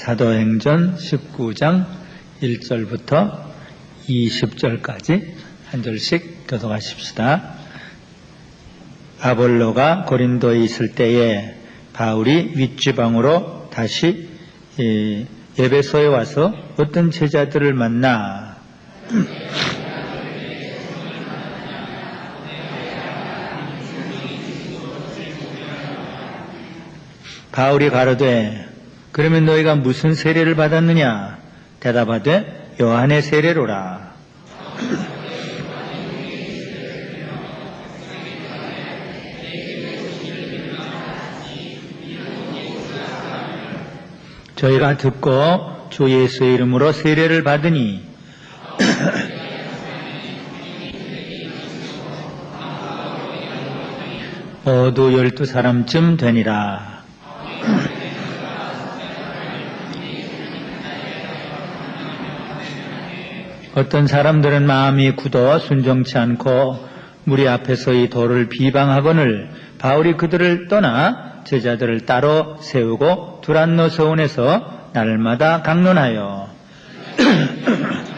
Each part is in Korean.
사도행전 19장 1절부터 20절까지 한 절씩 교독하십시다. 아볼로가 고린도에 있을 때에 바울이 윗지방으로 다시 예, 예배소에 와서 어떤 제자들을 만나 바울이 가로되 그러면 너희가 무슨 세례를 받았느냐 대답하되 요한의 세례로라 저희가 듣고 주 예수의 이름으로 세례를 받으니 모두 열두 사람쯤 되니라. 어떤 사람들은 마음이 굳어 순정치 않고 무리 앞에서 이 도를 비방하거늘 바울이 그들을 떠나 제자들을 따로 세우고 두란노 서원에서 날마다 강론하여.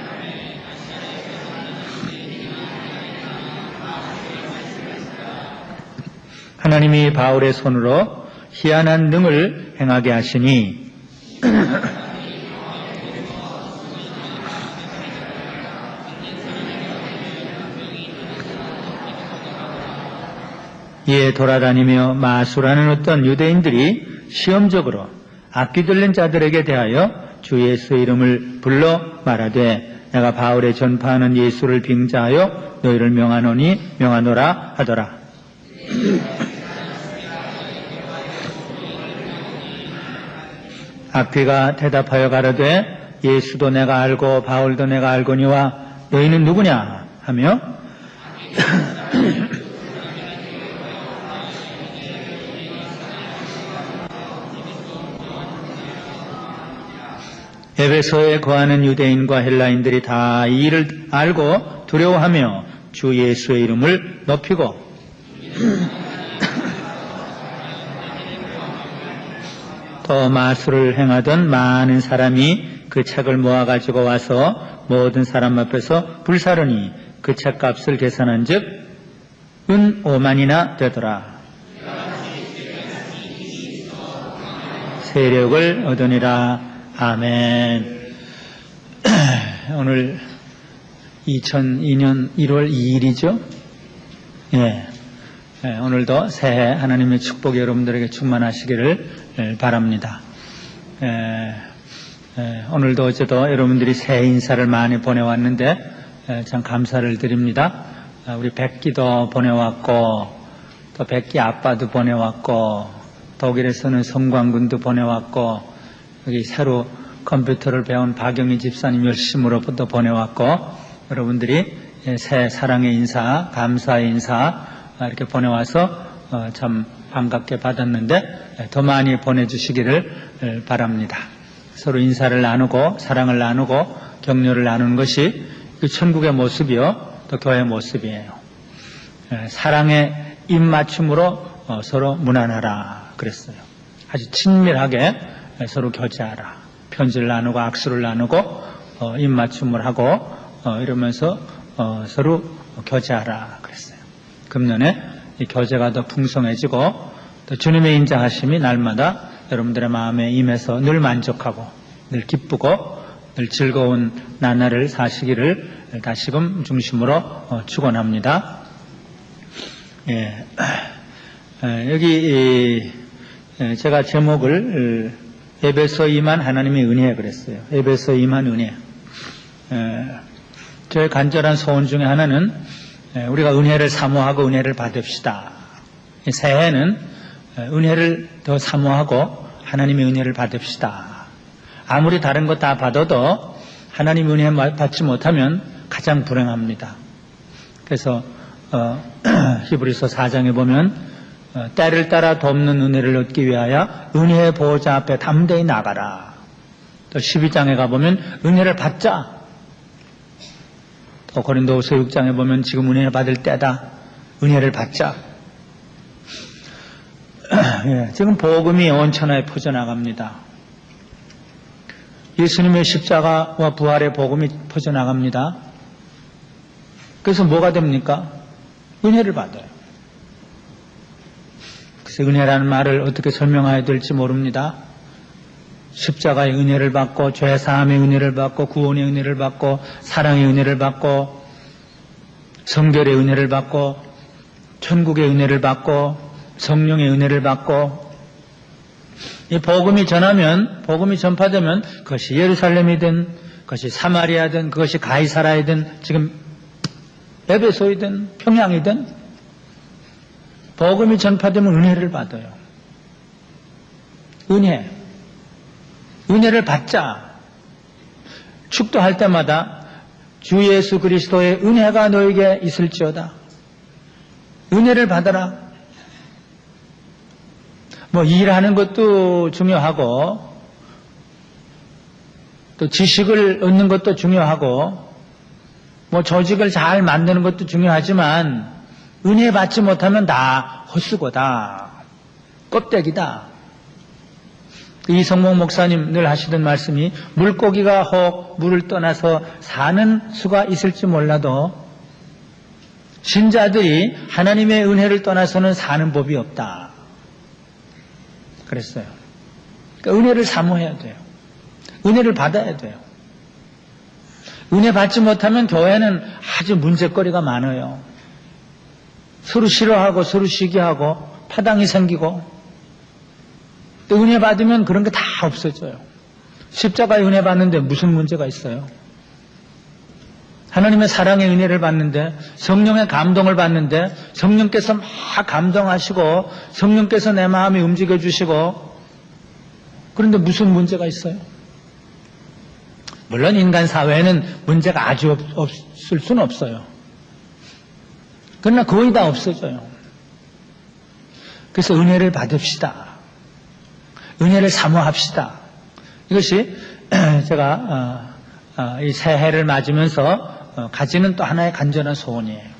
하나님이 바울의 손으로 희한한 능을 행하게 하시니 이에 돌아다니며 마수라는 어떤 유대인들이 시험적으로 악기 들린 자들에게 대하여 주 예수의 이름을 불러 말하되 내가 바울의 전파하는 예수를 빙자하여 너희를 명하노니 명하노라 하더라. 악귀가 대답하여 가로되 예수도 내가 알고 바울도 내가 알거니와 너희는 누구냐 하며 에베소에 거하는 유대인과 헬라인들이 다 이 일을 알고 두려워하며 주 예수의 이름을 높이고 또 마술을 행하던 많은 사람이 그 책을 모아가지고 와서 모든 사람 앞에서 불사르니 그 책값을 계산한 즉, 은 5만이나 되더라. 세력을 얻으니라. 아멘. 오늘 2002년 1월 2일이죠? 예. 예, 오늘도 새해 하나님의 축복이 여러분들에게 충만하시기를 예, 바랍니다. 예, 예, 오늘도 어제도 여러분들이 새해 인사를 많이 보내왔는데 예, 참 감사를 드립니다. 아, 우리 백기도 보내왔고 또 백기 아빠도 보내왔고 독일에서는 성광군도 보내왔고 여기 새로 컴퓨터를 배운 박영희 집사님 열심으로 또 보내왔고 여러분들이 예, 새 사랑의 인사, 감사의 인사 아, 이렇게 보내와서 어, 참 반갑게 받았는데 예, 더 많이 보내주시기를 예, 바랍니다. 서로 인사를 나누고 사랑을 나누고 격려를 나누는 것이 그 천국의 모습이요 또 교회의 모습이에요. 예, 사랑의 입맞춤으로 어, 서로 무난하라 그랬어요. 아주 친밀하게 예, 서로 교제하라. 편지를 나누고 악수를 나누고 어, 입맞춤을 하고 어, 이러면서 어, 서로 교제하라 그랬어요. 금년에 이 교제가 더 풍성해지고 또 주님의 인자하심이 날마다 여러분들의 마음에 임해서 늘 만족하고 늘 기쁘고 늘 즐거운 나날을 사시기를 다시금 중심으로 어, 축원합니다. 예, 에, 여기 이, 에, 제가 제목을 어, 에베소 임한 하나님의 은혜 그랬어요. 에베소 임한 은혜. 에, 저의 간절한 소원 중에 하나는 에, 우리가 은혜를 사모하고 은혜를 받읍시다. 이 새해는 에, 은혜를 더 사모하고 하나님의 은혜를 받읍시다. 아무리 다른 거 다 받아도 하나님 은혜 받지 못하면 가장 불행합니다. 그래서 어, 히브리서 4장에 보면 어, 때를 따라 돕는 은혜를 얻기 위하여 은혜의 보호자 앞에 담대히 나가라. 또 12장에 가보면 은혜를 받자. 또 고린도후서 6장에 보면 지금 은혜를 받을 때다. 은혜를 받자. 예, 지금 복음이 온 천하에 퍼져나갑니다. 예수님의 십자가와 부활의 복음이 퍼져나갑니다. 그래서 뭐가 됩니까? 은혜를 받아요. 그래서 은혜라는 말을 어떻게 설명해야 될지 모릅니다. 십자가의 은혜를 받고 죄 사함의 은혜를 받고 구원의 은혜를 받고 사랑의 은혜를 받고 성결의 은혜를 받고 천국의 은혜를 받고 성령의 은혜를 받고 이 복음이 전하면 복음이 전파되면 그것이 예루살렘이든 그것이 사마리아든 그것이 가이사라이든 지금 에베소이든 평양이든 복음이 전파되면 은혜를 받아요. 은혜. 은혜를 받자. 축도할 때마다 주 예수 그리스도의 은혜가 너에게 있을지어다. 은혜를 받아라. 뭐 일하는 것도 중요하고 또 지식을 얻는 것도 중요하고 뭐 조직을 잘 만드는 것도 중요하지만 은혜 받지 못하면 다 헛수고다. 껍데기다. 이성목 목사님 늘 하시던 말씀이 물고기가 혹 물을 떠나서 사는 수가 있을지 몰라도 신자들이 하나님의 은혜를 떠나서는 사는 법이 없다. 그랬어요. 그러니까 은혜를 사모해야 돼요. 은혜를 받아야 돼요. 은혜 받지 못하면 교회는 아주 문제거리가 많아요. 서로 싫어하고 서로 시기하고 파당이 생기고 또 은혜 받으면 그런 게 다 없어져요. 십자가에 은혜 받는데 무슨 문제가 있어요? 하나님의 사랑의 은혜를 받는데 성령의 감동을 받는데 성령께서 막 감동하시고 성령께서 내 마음에 움직여 주시고 그런데 무슨 문제가 있어요? 물론 인간 사회에는 문제가 아주 없, 없을 수는 없어요. 그러나 거의 다 없어져요. 그래서 은혜를 받읍시다. 은혜를 사모합시다. 이것이 제가 어, 어, 이 새해를 맞으면서 어, 가지는 또 하나의 간절한 소원이에요.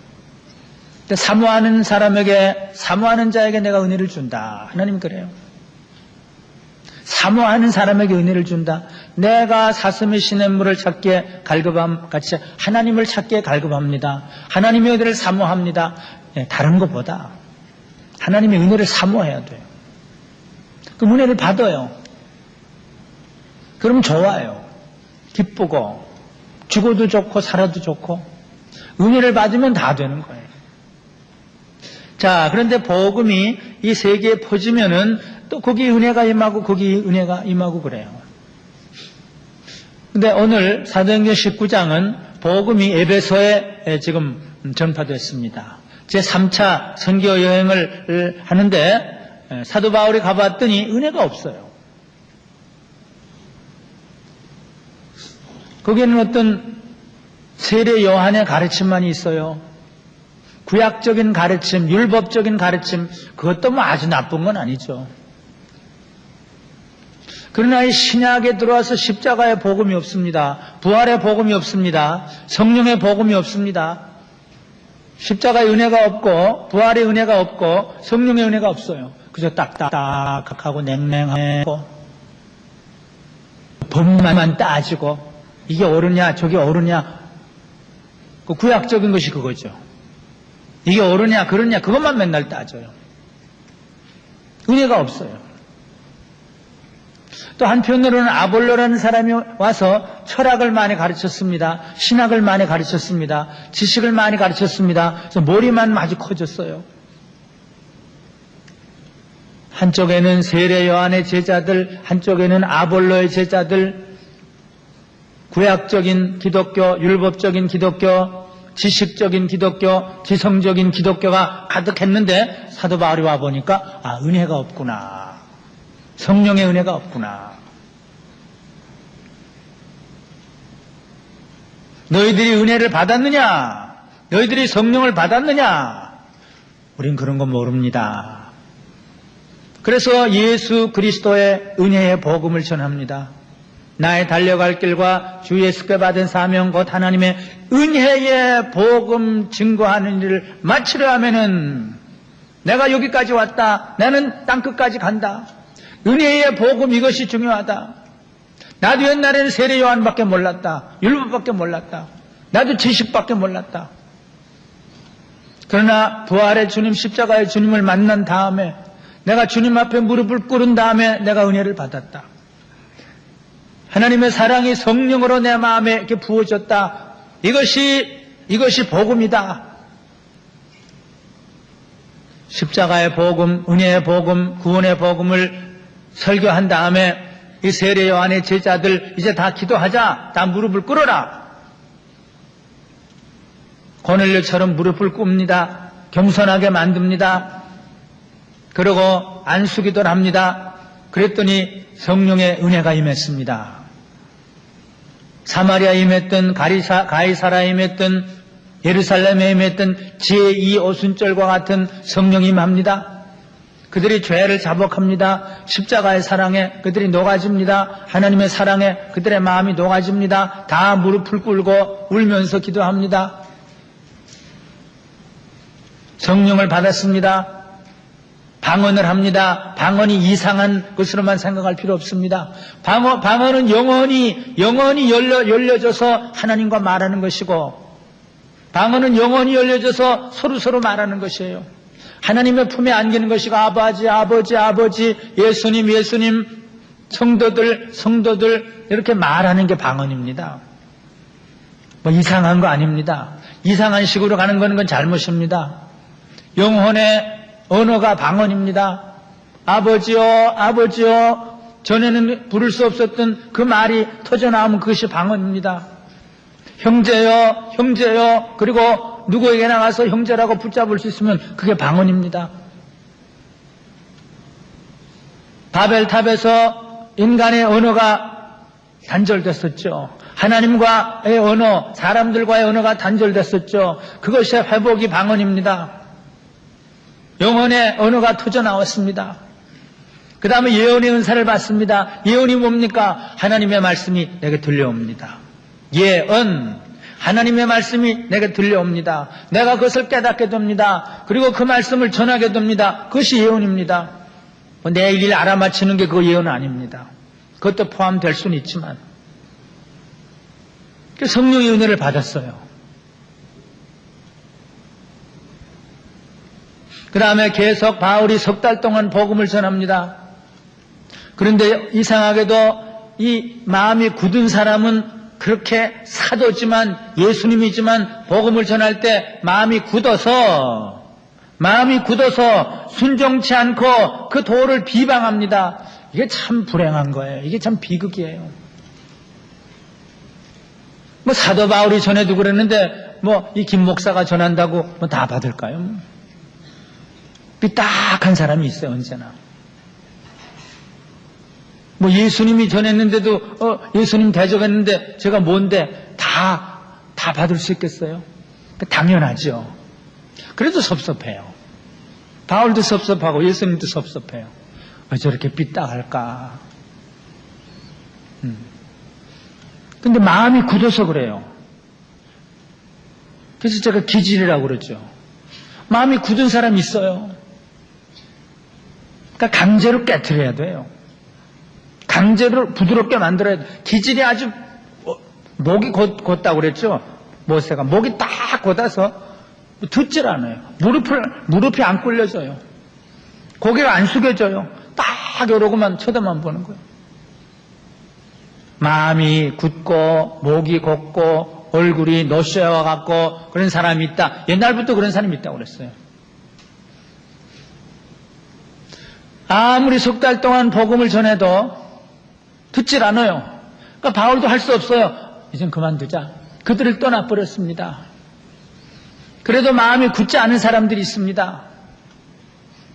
사모하는 사람에게 사모하는 자에게 내가 은혜를 준다. 하나님 그래요. 사모하는 사람에게 은혜를 준다. 내가 사슴의 시냇물을 찾기에 갈급함 같이 하나님을 찾기에 갈급합니다. 하나님의 은혜를 사모합니다. 예, 다른 것보다 하나님의 은혜를 사모해야 돼요. 그 은혜를 받아요. 그러면 좋아요. 기쁘고 죽어도 좋고 살아도 좋고 은혜를 받으면 다 되는 거예요. 자, 그런데 복음이 이 세계에 퍼지면은 또 거기 은혜가 임하고 거기 은혜가 임하고 그래요. 근데 오늘 사도행전 19장은 복음이 에베소에 지금 전파됐습니다. 제 3차 선교 여행을 하는데 사도 바울이 가봤더니 은혜가 없어요. 거기에는 어떤 세례 요한의 가르침만이 있어요. 구약적인 가르침, 율법적인 가르침, 그것도 뭐 아주 나쁜 건 아니죠. 그러나 이 신약에 들어와서 십자가의 복음이 없습니다. 부활의 복음이 없습니다. 성령의 복음이 없습니다. 십자가의 은혜가 없고, 부활의 은혜가 없고, 성령의 은혜가 없어요. 그저 딱딱하고 냉랭하고, 법만 따지고, 이게 옳으냐, 저게 옳으냐, 그 구약적인 것이 그거죠. 이게 옳으냐, 그러냐, 그것만 맨날 따져요. 은혜가 없어요. 또 한편으로는 아볼로라는 사람이 와서 철학을 많이 가르쳤습니다. 신학을 많이 가르쳤습니다. 지식을 많이 가르쳤습니다. 그래서 머리만 아주 커졌어요. 한쪽에는 세례 요한의 제자들, 한쪽에는 아볼로의 제자들, 구약적인 기독교, 율법적인 기독교, 지식적인 기독교, 지성적인 기독교가 가득했는데 사도 바울이 와 보니까 아 은혜가 없구나. 성령의 은혜가 없구나. 너희들이 은혜를 받았느냐? 너희들이 성령을 받았느냐? 우린 그런 거 모릅니다. 그래서 예수 그리스도의 은혜의 복음을 전합니다. 나의 달려갈 길과 주 예수께 받은 사명 곧 하나님의 은혜의 복음 증거하는 일을 마치려 하면은 내가 여기까지 왔다. 나는 땅끝까지 간다. 은혜의 복음 이것이 중요하다. 나도 옛날에는 세례 요한밖에 몰랐다. 율법밖에 몰랐다. 나도 지식밖에 몰랐다. 그러나 부활의 주님, 십자가의 주님을 만난 다음에 내가 주님 앞에 무릎을 꿇은 다음에 내가 은혜를 받았다. 하나님의 사랑이 성령으로 내 마음에 이렇게 부어졌다. 이것이, 이것이 복음이다. 십자가의 복음, 은혜의 복음, 구원의 복음을 설교한 다음에 이 세례 요한의 제자들 이제 다 기도하자. 다 무릎을 꿇어라. 고넬료처럼 무릎을 꿇습니다. 겸손하게 만듭니다. 그리고 안수기도를 합니다. 그랬더니 성령의 은혜가 임했습니다. 사마리아에 임했던 가리사, 가이사라에 임했던 예루살렘에 임했던 제2 오순절과 같은 성령이 임합니다. 그들이 죄를 자복합니다. 십자가의 사랑에 그들이 녹아집니다. 하나님의 사랑에 그들의 마음이 녹아집니다. 다 무릎을 꿇고 울면서 기도합니다. 성령을 받았습니다. 방언을 합니다. 방언이 이상한 것으로만 생각할 필요 없습니다. 방언, 방언은 영원히, 영원히 열려, 열려져서 하나님과 말하는 것이고, 방언은 영원히 열려져서 서로서로 말하는 것이에요. 하나님의 품에 안기는 것이고, 아버지, 아버지, 아버지, 예수님, 예수님, 성도들, 성도들, 이렇게 말하는 게 방언입니다. 뭐 이상한 거 아닙니다. 이상한 식으로 가는 거는 건 잘못입니다. 영혼의 언어가 방언입니다. 아버지요, 아버지요. 전에는 부를 수 없었던 그 말이 터져 나오면 그것이 방언입니다. 형제요, 형제요. 그리고 누구에게 나가서 형제라고 붙잡을 수 있으면 그게 방언입니다. 바벨탑에서 인간의 언어가 단절됐었죠. 하나님과의 언어, 사람들과의 언어가 단절됐었죠. 그것이 회복이 방언입니다. 영혼의 언어가 터져 나왔습니다. 그 다음에 예언의 은사를 받습니다. 예언이 뭡니까? 하나님의 말씀이 내게 들려옵니다. 예언. 하나님의 말씀이 내게 들려옵니다. 내가 그것을 깨닫게 됩니다. 그리고 그 말씀을 전하게 됩니다. 그것이 예언입니다. 뭐 내일 일 알아맞히는 게 그 예언은 아닙니다. 그것도 포함될 수는 있지만. 그 성령의 은혜를 받았어요. 그 다음에 계속 바울이 석 달 동안 복음을 전합니다. 그런데 이상하게도 이 마음이 굳은 사람은 그렇게 사도지만 예수님이지만 복음을 전할 때 마음이 굳어서 마음이 굳어서 순종치 않고 그 도를 비방합니다. 이게 참 불행한 거예요. 이게 참 비극이에요. 뭐 사도 바울이 전해도 그랬는데 뭐 이 김 목사가 전한다고 뭐 다 받을까요? 삐딱한 사람이 있어요, 언제나. 뭐 예수님이 전했는데도, 어, 예수님 대접했는데 제가 뭔데 다, 다 받을 수 있겠어요? 당연하죠. 그래도 섭섭해요. 바울도 섭섭하고 예수님도 섭섭해요. 왜 저렇게 삐딱할까? 음. 근데 마음이 굳어서 그래요. 그래서 제가 기질이라고 그러죠. 마음이 굳은 사람이 있어요. 그러니까 강제로 깨뜨려야 돼요. 강제로 부드럽게 만들어야 돼. 기질이 아주 어, 목이 곧, 곧다고 그랬죠. 모세가 목이 딱 곧아서 듣질 않아요. 무릎을 무릎이 안 꿀려져요. 고개가 안 숙여져요. 딱 이러고만 쳐다만 보는 거예요. 마음이 굳고 목이 곧고 얼굴이 노쇠와 같고 그런 사람이 있다. 옛날부터 그런 사람이 있다고 그랬어요. 아무리 석 달 동안 복음을 전해도 듣질 않아요. 그러니까 바울도 할 수 없어요. 이젠 그만두자. 그들을 떠나버렸습니다. 그래도 마음이 굳지 않은 사람들이 있습니다.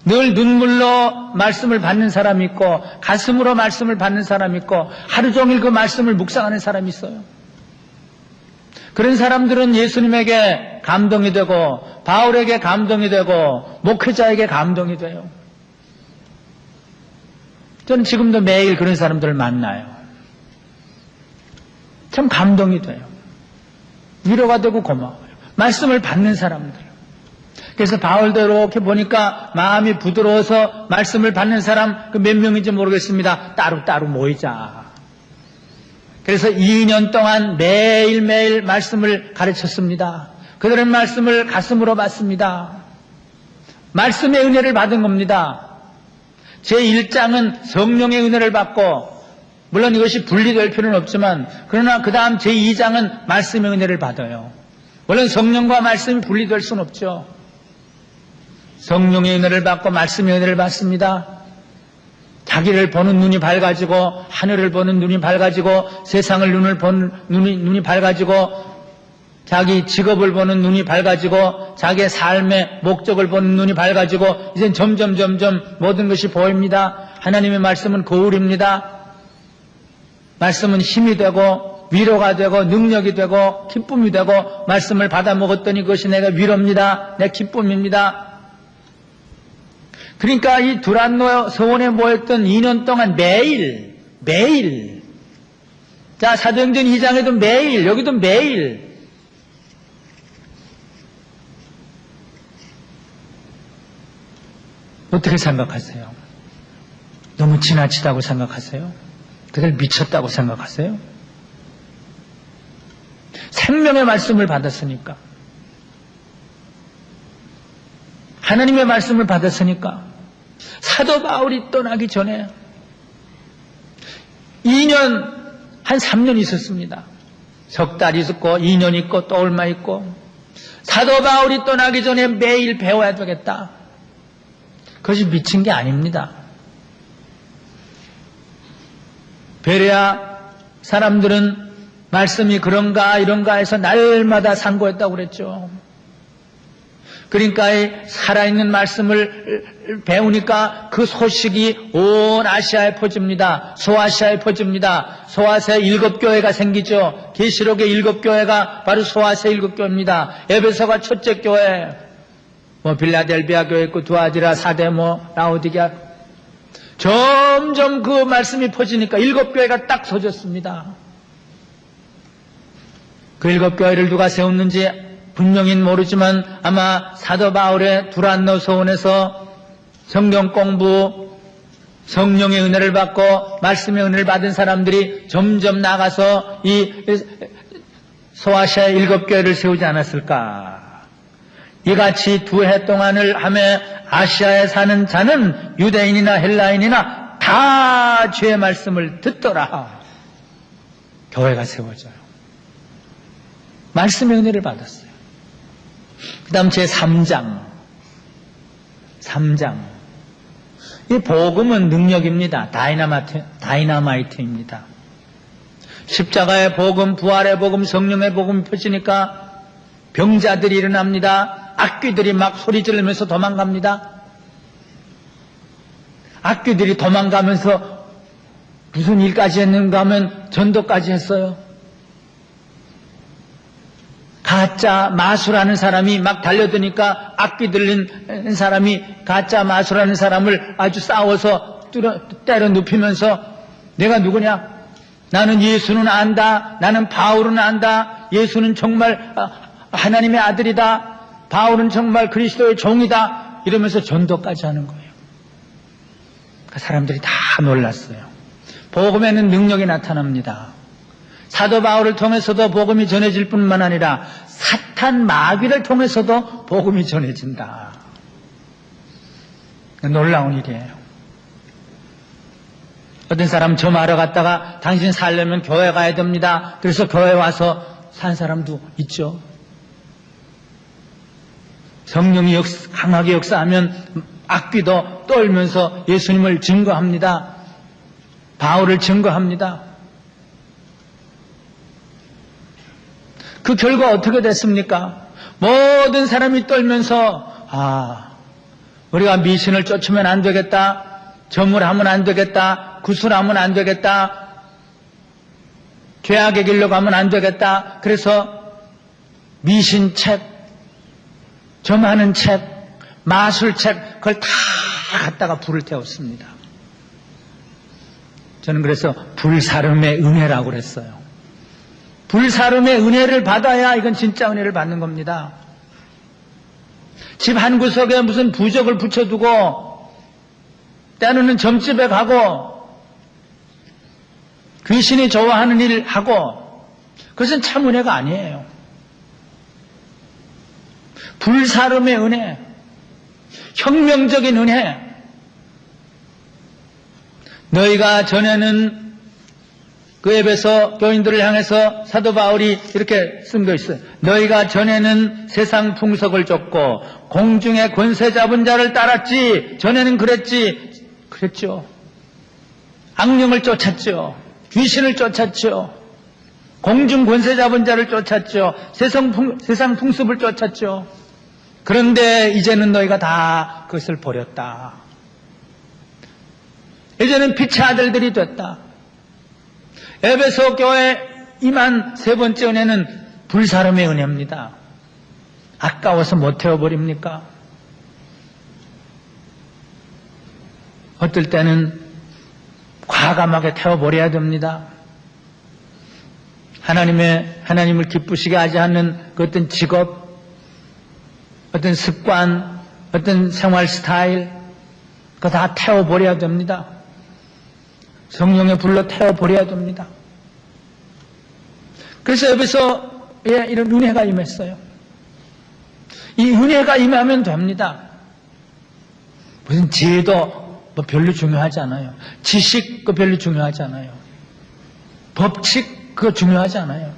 늘 눈물로 말씀을 받는 사람이 있고 가슴으로 말씀을 받는 사람이 있고 하루 종일 그 말씀을 묵상하는 사람이 있어요. 그런 사람들은 예수님에게 감동이 되고 바울에게 감동이 되고 목회자에게 감동이 돼요. 저는 지금도 매일 그런 사람들을 만나요. 참 감동이 돼요. 위로가 되고 고마워요. 말씀을 받는 사람들. 그래서 바울도 이렇게 보니까 마음이 부드러워서 말씀을 받는 사람 그 몇 명인지 모르겠습니다. 따로따로 모이자. 그래서 2년 동안 매일매일 말씀을 가르쳤습니다. 그들은 말씀을 가슴으로 받습니다. 말씀의 은혜를 받은 겁니다. 제 1장은 성령의 은혜를 받고, 물론 이것이 분리될 필요는 없지만, 그러나 그 다음 제 2장은 말씀의 은혜를 받아요. 물론 성령과 말씀이 분리될 수는 없죠. 성령의 은혜를 받고 말씀의 은혜를 받습니다. 자기를 보는 눈이 밝아지고 하늘을 보는 눈이 밝아지고 세상을 눈을 보는 눈이 눈이 밝아지고 자기 직업을 보는 눈이 밝아지고 자기의 삶의 목적을 보는 눈이 밝아지고 이젠 점점 점점 모든 것이 보입니다. 하나님의 말씀은 거울입니다. 말씀은 힘이 되고 위로가 되고 능력이 되고 기쁨이 되고 말씀을 받아 먹었더니 그것이 내가 위로입니다. 내 기쁨입니다. 그러니까 이 두란노 서원에 모였던 2년 동안 매일, 매일. 자, 사도행전 2장에도 매일, 여기도 매일. 어떻게 생각하세요? 너무 지나치다고 생각하세요? 그들 미쳤다고 생각하세요? 생명의 말씀을 받았으니까. 하나님의 말씀을 받았으니까 사도 바울이 떠나기 전에 2년 한 3년 있었습니다. 석 달 있었고 2년 있고 또 얼마 있고 사도 바울이 떠나기 전에 매일 배워야 되겠다. 그것이 미친 게 아닙니다. 베레아 사람들은 말씀이 그런가 이런가 해서 날마다 상고했다고 그랬죠. 그러니까 이 살아있는 말씀을 배우니까 그 소식이 온 아시아에 퍼집니다. 소아시아에 퍼집니다. 소아세 일곱 교회가 생기죠. 계시록의 일곱 교회가 바로 소아세 일곱 교회입니다. 에베소가 첫째 교회, 뭐 빌라델비아 교회 있고 두아디라 사데모 라오디게아 점점 그 말씀이 퍼지니까 일곱 교회가 딱 서졌습니다. 그 일곱 교회를 누가 세웠는지 분명히는 모르지만 아마 사도 바울의 두란노 소원에서 성경 공부, 성령의 은혜를 받고 말씀의 은혜를 받은 사람들이 점점 나가서 이 소아시아 일곱 교회를 세우지 않았을까? 이같이 두 해 동안을 하며 아시아에 사는 자는 유대인이나 헬라인이나 다 죄의 말씀을 듣더라. 교회가 세워져요. 말씀의 은혜를 받았어요. 그 다음 제 3장. 3장. 이 복음은 능력입니다. 다이나마이트, 다이나마이트입니다. 십자가의 복음, 부활의 복음, 성령의 복음이 펴지니까 병자들이 일어납니다. 악귀들이 막 소리 지르면서 도망갑니다. 악귀들이 도망가면서 무슨 일까지 했는가 하면 전도까지 했어요. 가짜 마술하는 사람이 막 달려드니까 악기 들린 사람이 가짜 마술하는 사람을 아주 싸워서 뚫어, 때려 눕히면서 내가 누구냐? 나는 예수는 안다. 나는 바울은 안다. 예수는 정말 아, 하나님의 아들이다. 바울은 정말 그리스도의 종이다. 이러면서 전도까지 하는 거예요. 그 사람들이 다 놀랐어요. 복음에는 능력이 나타납니다. 사도 바울을 통해서도 복음이 전해질 뿐만 아니라 사탄 마귀를 통해서도 복음이 전해진다. 놀라운 일이에요. 어떤 사람 점하러 갔다가 당신 살려면 교회 가야 됩니다. 그래서 교회 와서 산 사람도 있죠. 성령이 역사, 강하게 역사하면 악귀도 떨면서 예수님을 증거합니다. 바울을 증거합니다. 그 결과 어떻게 됐습니까? 모든 사람이 떨면서 아 우리가 미신을 쫓으면 안 되겠다. 점을 하면 안 되겠다. 구술하면 안 되겠다. 죄악의 길로 가면 안 되겠다. 그래서 미신 책, 책, 마술 책 그걸 다 갖다가 불을 태웠습니다. 저는 그래서 불사름의 은혜라고 그랬어요. 불사름의 은혜를 받아야 이건 진짜 은혜를 받는 겁니다. 집 한 구석에 무슨 부적을 붙여두고 때로는 점집에 가고 귀신이 좋아하는 일 하고 그것은 참 은혜가 아니에요. 불사름의 은혜, 혁명적인 은혜. 너희가 전에는 그 앱에서 교인들을 향해서 사도 바울이 이렇게 쓴 거 있어요. 너희가 전에는 세상 풍속을 쫓고 공중의 권세 잡은 자를 따랐지. 전에는 그랬지. 그랬죠. 악령을 쫓았죠. 귀신을 쫓았죠. 공중 권세 잡은 자를 쫓았죠. 세상, 풍, 세상 풍습을 쫓았죠. 그런데 이제는 너희가 다 그것을 버렸다. 이제는 빛의 아들들이 됐다. 에베소 교회 임한 세 번째 은혜는 불사름의 은혜입니다. 아까워서 못 태워버립니까? 어떨 때는 과감하게 태워버려야 됩니다. 하나님의, 하나님을 기쁘시게 하지 않는 그 어떤 직업, 어떤 습관, 어떤 생활 스타일, 그거 다 태워버려야 됩니다. 성령의 불로 태워버려야 됩니다. 그래서 여기서 이런 은혜가 임했어요. 이 은혜가 임하면 됩니다. 무슨 지혜도 뭐 별로 중요하지 않아요. 지식 그 별로 중요하지 않아요. 법칙 그거 중요하지 않아요.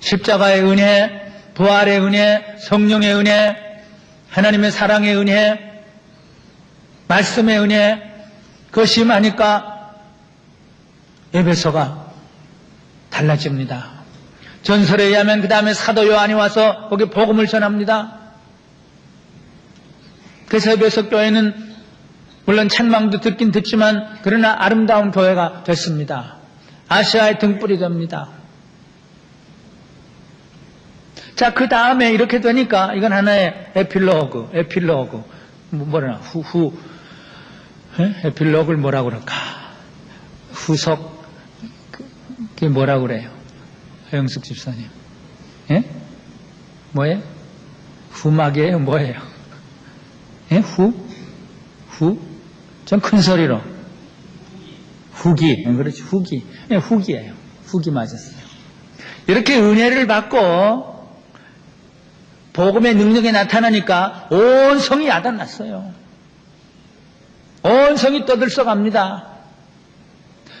십자가의 은혜, 부활의 은혜, 성령의 은혜, 하나님의 사랑의 은혜, 말씀의 은혜, 그것이 임하니까 에베소가 달라집니다. 전설에 의하면 그 다음에 사도 요한이 와서 거기 복음을 전합니다. 그래서 에베소 교회는 물론 찬망도 듣긴 듣지만 그러나 아름다운 교회가 됐습니다. 아시아의 등불이 됩니다. 자, 그 다음에 이렇게 되니까 이건 하나의 에필로그, 에필로그. 뭐, 뭐라, 후, 후, 에? 에필로그를 뭐라 그럴까? 후속, 그게 뭐라 그래요? 허영숙 집사님. 예? 뭐예요? 후막이에요? 뭐예요? 예? 후? 후? 전큰 소리로. 후기. 예, 그렇지, 후기. 예, 후기예요. 후기 맞았어요. 이렇게 은혜를 받고 복음의 능력이 나타나니까 온 성이 야단났어요. 온 성이 떠들썩합니다.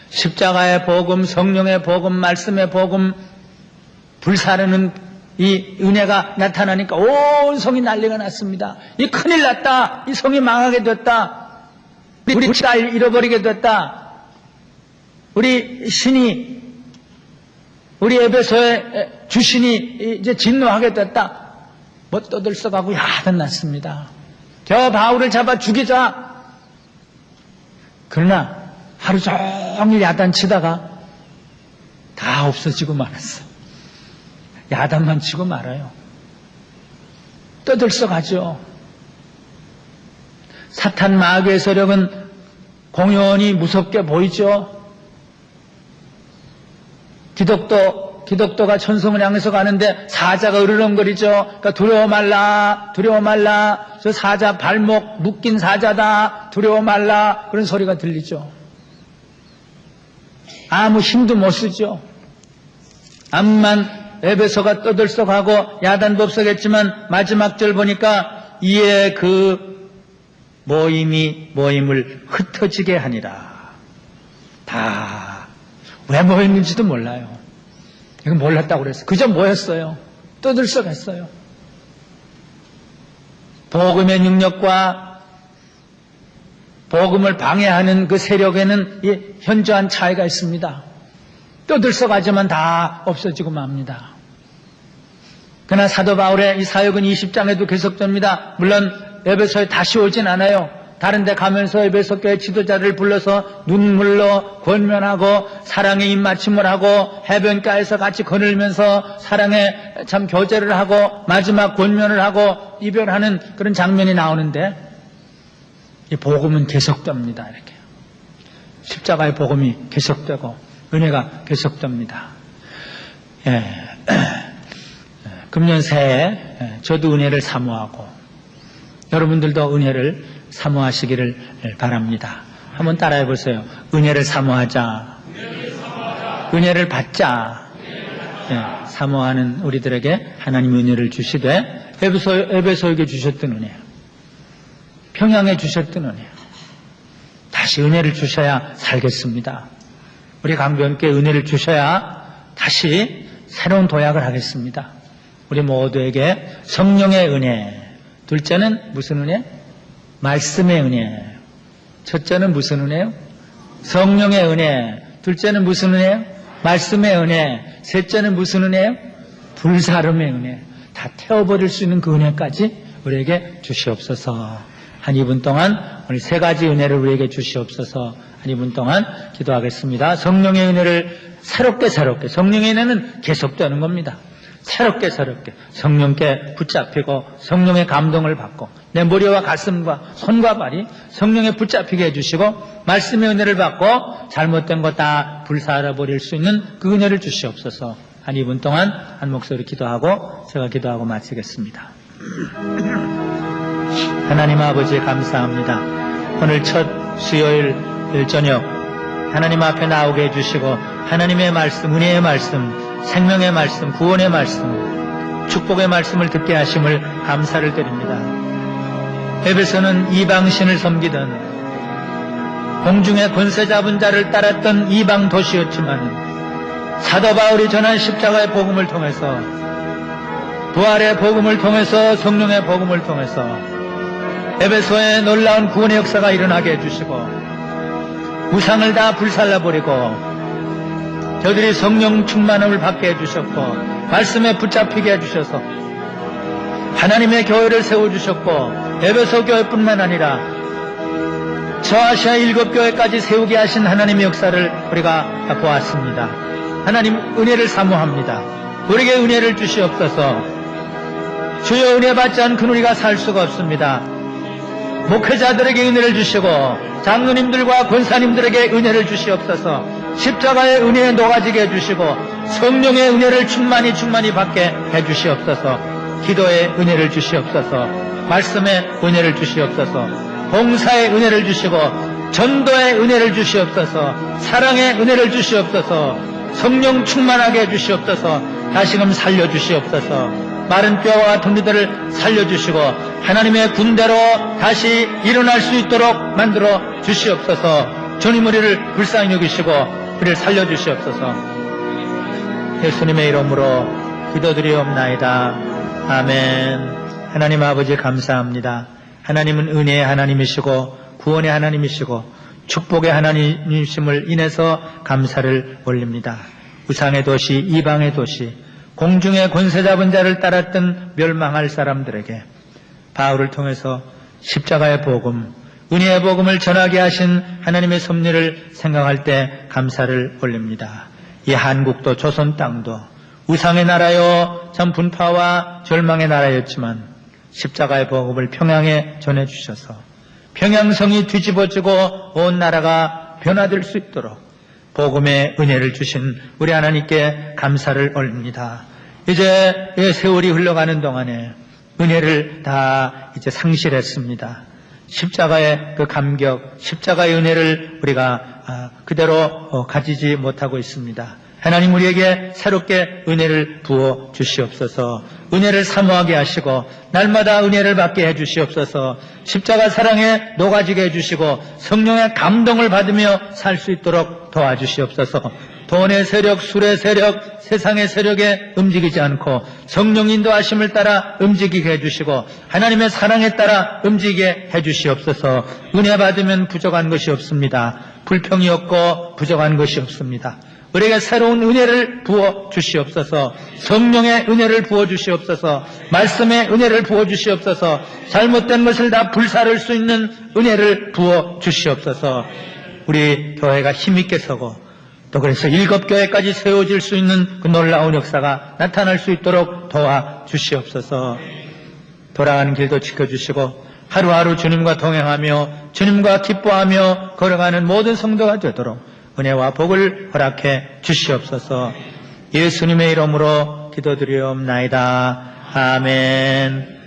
십자가의 복음, 성령의 복음, 말씀의 복음, 불사르는 이 은혜가 나타나니까 온 성이 난리가 났습니다. 이 큰일 났다. 이 성이 망하게 됐다. 우리 딸 잃어버리게 됐다. 우리 신이 우리 에베소의 주신이 이제 진노하게 됐다. 뭐 떠들썩하고 야단났습니다. 저 바울을 잡아 죽이자. 그러나 하루 종일 야단치다가 다 없어지고 말았어. 야단만 치고 말아요. 떠들썩하죠. 사탄 마귀의 세력은 공연히 무섭게 보이죠. 기독도, 기독도가 천성을 향해서 가는데 사자가 으르렁거리죠. 그러니까 두려워 말라, 두려워 말라. 저 사자 발목 묶인 사자다. 두려워 말라. 그런 소리가 들리죠. 아무 힘도 못 쓰죠. 암만 에베소가 떠들썩하고 야단법석했지만 마지막 절 보니까 이에 그 모임이 모임을 흩어지게 하니라. 다 왜 모였는지도 몰라요. 이건 몰랐다고 그랬어요. 그저 모였어요. 떠들썩했어요. 복음의 능력과 복음을 방해하는 그 세력에는 이 현저한 차이가 있습니다. 떠들썩하지만 다 없어지고 맙니다. 그러나 사도 바울의 이 사역은 20장에도 계속됩니다. 물론 에베소에 다시 오진 않아요. 다른 데 가면서 에베소 교회 지도자를 불러서 눈물로 권면하고 사랑의 입맞춤을 하고 해변가에서 같이 거닐면서 사랑의 참 교제를 하고 마지막 권면을 하고 이별하는 그런 장면이 나오는데 이 복음은 계속됩니다. 이렇게 십자가의 복음이 계속되고 은혜가 계속됩니다. 예. 금년 새해 저도 은혜를 사모하고 여러분들도 은혜를 사모하시기를 바랍니다. 한번 따라해 보세요. 은혜를 사모하자. 은혜를 받자. 예, 사모하는 우리들에게 하나님 은혜를 주시되 에베소, 에베소에게 주셨던 은혜 평양에 주셨던 은혜 다시 은혜를 주셔야 살겠습니다. 우리 강변께 은혜를 주셔야 다시 새로운 도약을 하겠습니다. 우리 모두에게 성령의 은혜 둘째는 무슨 은혜? 말씀의 은혜 첫째는 무슨 은혜요? 성령의 은혜 둘째는 무슨 은혜요? 말씀의 은혜 셋째는 무슨 은혜요? 불사름의 은혜 다 태워버릴 수 있는 그 은혜까지 우리에게 주시옵소서 한 2분 동안 우리 세 가지 은혜를 우리에게 주시옵소서 한 2분 동안 기도하겠습니다. 성령의 은혜를 새롭게 새롭게 성령의 은혜는 계속되는 겁니다. 새롭게 새롭게 성령께 붙잡히고 성령의 감동을 받고 내 머리와 가슴과 손과 발이 성령에 붙잡히게 해주시고 말씀의 은혜를 받고 잘못된 거다 불사라 버릴 수 있는 그 은혜를 주시옵소서 한 2분 동안 한 목소리 기도하고 제가 기도하고 마치겠습니다. 하나님 아버지 감사합니다. 오늘 첫 수요일 저녁 하나님 앞에 나오게 해주시고 하나님의 말씀, 은혜의 말씀, 생명의 말씀, 구원의 말씀, 축복의 말씀을 듣게 하심을 감사를 드립니다. 에베소는 이방신을 섬기던 공중의 권세 잡은 자를 따랐던 이방 도시였지만 사도 바울이 전한 십자가의 복음을 통해서 부활의 복음을 통해서 성령의 복음을 통해서 에베소에 놀라운 구원의 역사가 일어나게 해주시고 우상을 다 불살라버리고 저들이 성령 충만함을 받게 해주셨고 말씀에 붙잡히게 해주셔서 하나님의 교회를 세워주셨고 에베소 교회뿐만 아니라 저아시아 일곱 교회까지 세우게 하신 하나님의 역사를 우리가 보았습니다. 하나님 은혜를 사모합니다. 우리에게 은혜를 주시옵소서. 주여 은혜 받지 않고는 우리가 살 수가 없습니다. 목회자들에게 은혜를 주시고 장로님들과 권사님들에게 은혜를 주시옵소서. 십자가의 은혜에 녹아지게 해주시고 성령의 은혜를 충만히 충만히 받게 해주시옵소서. 기도의 은혜를 주시옵소서. 말씀의 은혜를 주시옵소서. 봉사의 은혜를 주시고 전도의 은혜를 주시옵소서. 사랑의 은혜를 주시옵소서. 성령 충만하게 해주시옵소서. 다시금 살려주시옵소서. 마른 뼈와 같은 우리들을 살려주시고 하나님의 군대로 다시 일어날 수 있도록 만들어 주시옵소서. 주님 우리를 불쌍히 여기시고 우리를 살려주시옵소서. 예수님의 이름으로 기도드리옵나이다. 아멘. 하나님 아버지 감사합니다. 하나님은 은혜의 하나님이시고 구원의 하나님이시고 축복의 하나님이심을 인해서 감사를 올립니다. 우상의 도시, 이방의 도시, 공중의 권세 잡은 자를 따랐던 멸망할 사람들에게 바울을 통해서 십자가의 복음, 은혜의 복음을 전하게 하신 하나님의 섭리를 생각할 때 감사를 올립니다. 이 한국도 조선 땅도 우상의 나라요 전 분파와 절망의 나라였지만 십자가의 복음을 평양에 전해 주셔서 평양성이 뒤집어지고 온 나라가 변화될 수 있도록 복음의 은혜를 주신 우리 하나님께 감사를 올립니다. 이제 이 세월이 흘러가는 동안에 은혜를 다 이제 상실했습니다. 십자가의 그 감격, 십자가의 은혜를 우리가 아, 그대로 어, 가지지 못하고 있습니다. 하나님 우리에게 새롭게 은혜를 부어 주시옵소서. 은혜를 사모하게 하시고 날마다 은혜를 받게 해 주시옵소서. 십자가 사랑에 녹아지게 해 주시고 성령의 감동을 받으며 살 수 있도록 도와주시옵소서. 돈의 세력, 술의 세력, 세상의 세력에 움직이지 않고 성령 인도하심을 따라 움직이게 해주시고 하나님의 사랑에 따라 움직이게 해주시옵소서. 은혜 받으면 부족한 것이 없습니다. 불평이 없고 부족한 것이 없습니다. 우리에게 새로운 은혜를 부어 주시옵소서. 성령의 은혜를 부어 주시옵소서. 말씀의 은혜를 부어 주시옵소서. 잘못된 것을 다 불사를 수 있는 은혜를 부어 주시옵소서. 우리 교회가 힘있게 서고 또 그래서 일곱 교회까지 세워질 수 있는 그 놀라운 역사가 나타날 수 있도록 도와 주시옵소서. 돌아가는 길도 지켜주시고 하루하루 주님과 동행하며 주님과 기뻐하며 걸어가는 모든 성도가 되도록 은혜와 복을 허락해 주시옵소서. 예수님의 이름으로 기도드리옵나이다. 아멘.